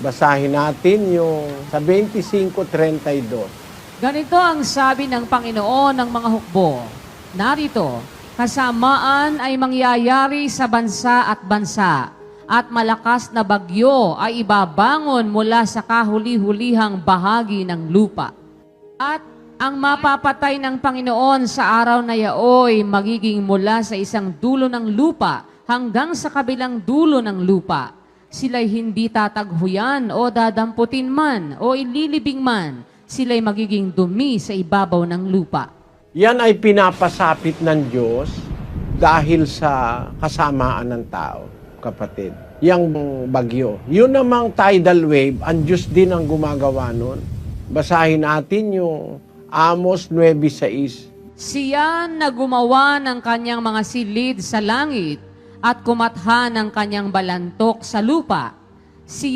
Basahin natin yung sa 25.32. Ganito ang sabi ng Panginoon ng mga hukbo. Narito, kasamaan ay mangyayari sa bansa at bansa, at malakas na bagyo ay ibabangon mula sa kahuli-hulihang bahagi ng lupa. At ang mapapatay ng Panginoon sa araw na yaoy magiging mula sa isang dulo ng lupa hanggang sa kabilang dulo ng lupa. Sila'y hindi tataghuyan o dadamputin man o ililibing man. Sila'y magiging dumi sa ibabaw ng lupa. Yan ay pinapasapit ng Diyos dahil sa kasamaan ng tao, kapatid. Yang bagyo. Yun namang tidal wave, ang Diyos din ang gumagawa nun. Basahin natin yung Amos 9.6. Siya na gumawa ng kanyang mga silid sa langit at kumatha ng kanyang balantok sa lupa. Siya